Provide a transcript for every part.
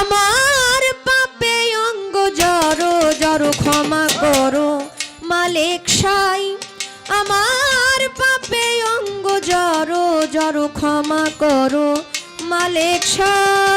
আমার পাপে অঙ্গ জড়ো জড়ো ক্ষমা করো, মালিক সাই। আমার পাপে অঙ্গ জড়ো জড়ো ক্ষমা করো, মালিক সাই।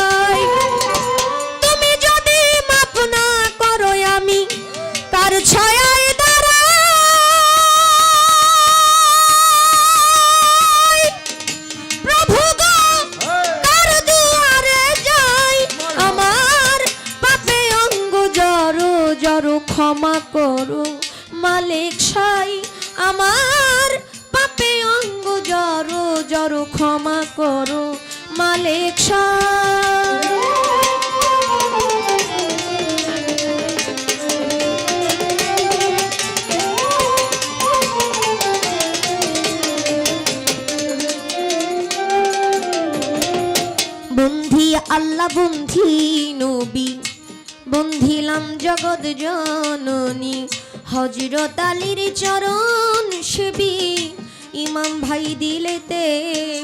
ক্ষমা করো, মালিক সাই, আমার পাপে অঙ্গ জড়ো জড়ো ক্ষমা করো, মালিক সাই। বন্ধি আল্লাহ, বন্ধি নবী বন্ধিলাম জগৎ জননী হজরত আলীর চরণ সেবী ইমাম ভাই দিলেতে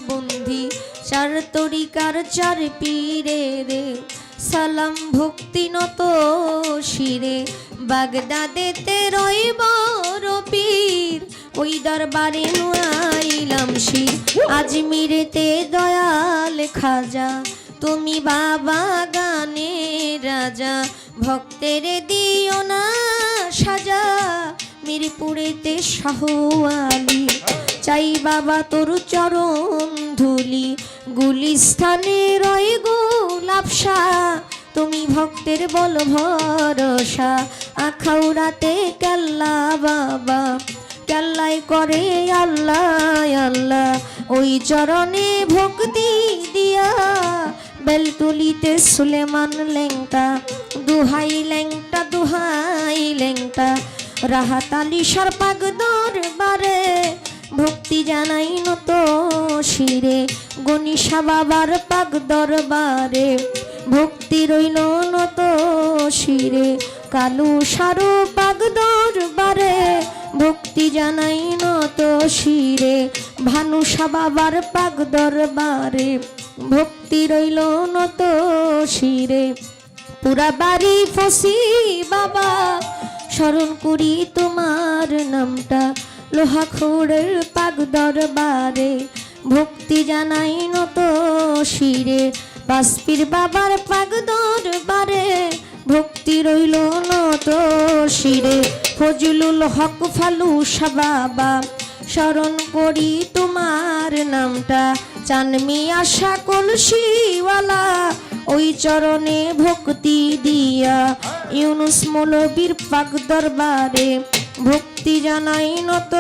বন্ধি চার তরিকার চার পীরে রে। সালাম ভক্তি নত শিরে বাগদাদেতে রইব পীর ওই দরবারে নুয়াইলাম শির, আজমিরেতে দয়াল খাজা। তুমি বাবা গানে রাজা, ভক্তের দিও না সাজা। মিরপুরেতে শাহওয়ালি, চাই বাবা তোর চরণ ধুলি। গুলিস্থানে রয় গোলাপসা তুমি ভক্তের বল ভরসা। আখাউরাতে কেল্লা বাবা, কেল্লাই করে আল্লাহ আল্লাহ। ওই চরণে ভক্তি দিয়া বেলতুলিতে সুলেমান লেংটা, দুহাই লেংটা দুহাই লেংটা। রাহাতালি সর্পাগ দরবারে ভক্তি জানাই নত শিরে। গণিসা বাবার পাক দরবারে ভক্তি রইল নত শিরে। কালু সারু পাক দরবারে ভক্তি জানাই নত শিরে। ভানুষা বাবার পাক দরবারে ভক্তি রইল নত শিরে। পুরা বাড়ি ফসি বাবা, স্মরণ করি তোমার নামটা। লোহা খোড়ের পাক দরবারে ভক্তি জানাই নত শিরে। বাসপির বাবার পাক দরবারে ভক্তি রইল নত শিরে। ফজলুল হক ফালু বাবা, স্মরণ করি তোমার নামটা। চানমি আশা কলসিওয়ালা ওই চরণে ভক্তি দিয়া। ইউনুস মৌলবীর পাক দরবারে ভক্তি জানাই নত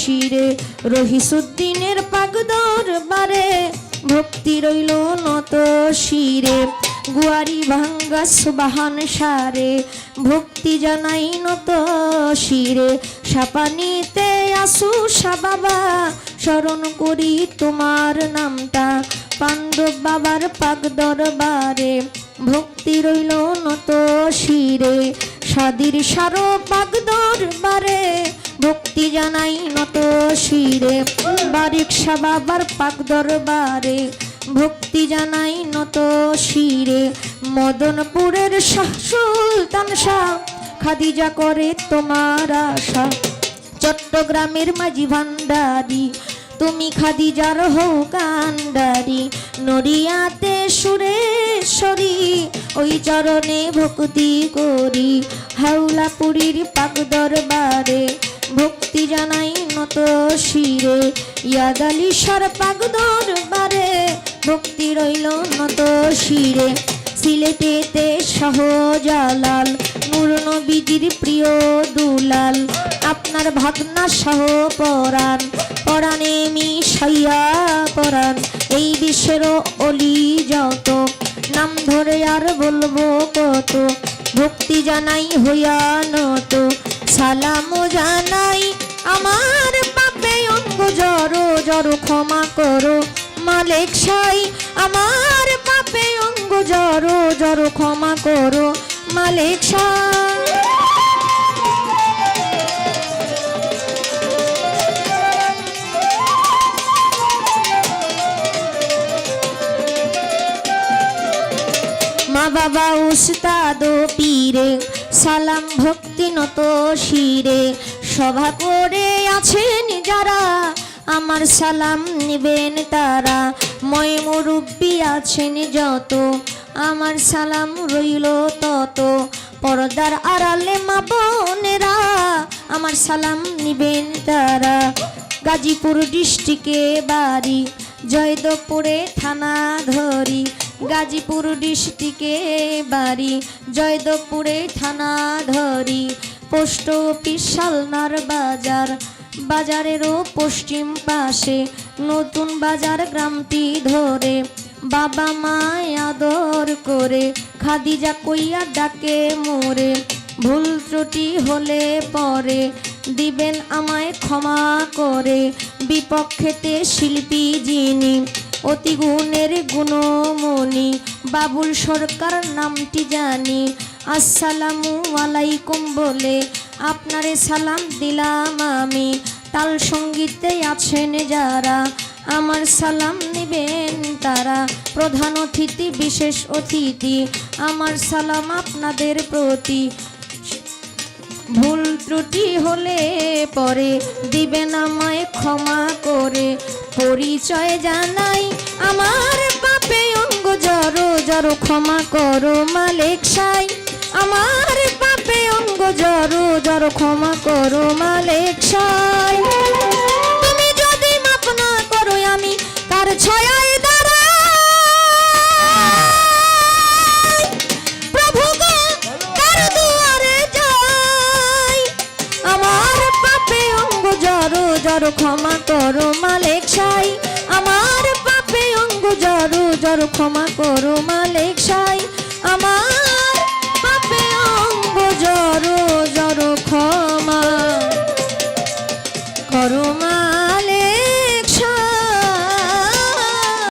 শিরে। রহিসুদ্দিনের পাক দরবারে ভক্তি রইল নত শিরে। গুয়ারি ভাঙ্গা সুবাহান সারে, ভক্তি জানাই নত শিরে। সাপানিতে আসু বাবা স্মরণ করি তোমার নামটা। পাণ্ডব বাবার পাক দরবারে ভক্তি রইল নত শিরে। সাদির সারো পাক দরবারে ভক্তি জানাই নত শিরে। বারিক বাবার পাক দরবারে ভক্তি জানাই নত শিরে। মদনপুরের শাহ সুলতান শাহ, খাদিজা করে তোমার আশা। চট্টগ্রামের মাঝি ভান্ডারি তুমি খাদি খাদিজার হৌ কান্ডারি নড়িয়াতে সুরেশ্বরী ওই চরণে ভক্তি করি। হাওলাপুরীর পাক দরবারে ভক্তি জানাই নত শিরে ইয়াদালি সর পাক দরবারে ভক্তি রইল নত শিরে। সিলেটেতে সহজালাল নূর নবীজির প্রিয় দুলাল। আপনার ভাগনা সহ পরাণ পরাণে মিশাইয়া পরাণ, এই বিশ্বের অলি যত নাম ধরে আর বলব কত, ভক্তি জানাই হইয়া নত। সালাম জানাই আমার পাপে অঙ্গ জড়ো জড়ো ক্ষমা করো। মালেক সাই, আমার জড়ো, ক্ষমা করো, মালিক সাই বাবা উস্তাদ পীরে, সালাম ভক্তি নত শিরে। সভা করে আছেন যারা, আমার সালাম নিবেন তারা। ময় মুরব্বী আছেন যত আমার সালাম রইল তত। পর্দার আড়ালে মা বোনেরা, আমার সালাম নিবেন তারা। গাজীপুর ডিস্ট্রিক্টে বাড়ি জয়দেবপুরে থানা ধরি। গাজীপুর ডিস্ট্রিক্টে বাড়ি জয়দেবপুরে থানা ধরি। পোস্ট অফিস সালনার বাজার, বাজারেরও পশ্চিম পাশে। নতুন বাজার গ্রামটি ধরে। বাবা মায় আদর করে, খাদিজা কইয়া ডাকে মোরে, ভুল ত্রুটি হলে পরে, দিবেন আমায় ক্ষমা করে। বিপক্ষেতে শিল্পী যিনি, অতি গুণের গুণমণি, বাবুল সরকার নামটি জানি। আসসালামু আলাইকুম বলে আপনারে সালাম দিলাম আমি। তাল সঙ্গীতে আছেন যারা, আমার সালাম নেবেন তারা প্রধান অতিথি, বিশেষ অতিথি। আমার সালাম আপনাদের প্রতি। ভুল ত্রুটি হলে পরে দিবেন আমায় ক্ষমা করে। পরিচয় জানাই আমার পাপে অঙ্গ জড়ো জড়ো ক্ষমা করো মালিক সাই। আমার পাপে অঙ্গ জড়ো জড়ো ক্ষমা করো মালিক সাই। তুমি যদি মাপ না করো আমি তার ছয়ায় জড়ো ক্ষমা করো মালিক সাই। আমার পাপে অঙ্গ জড় জড় ক্ষমা করো মালিক সাই।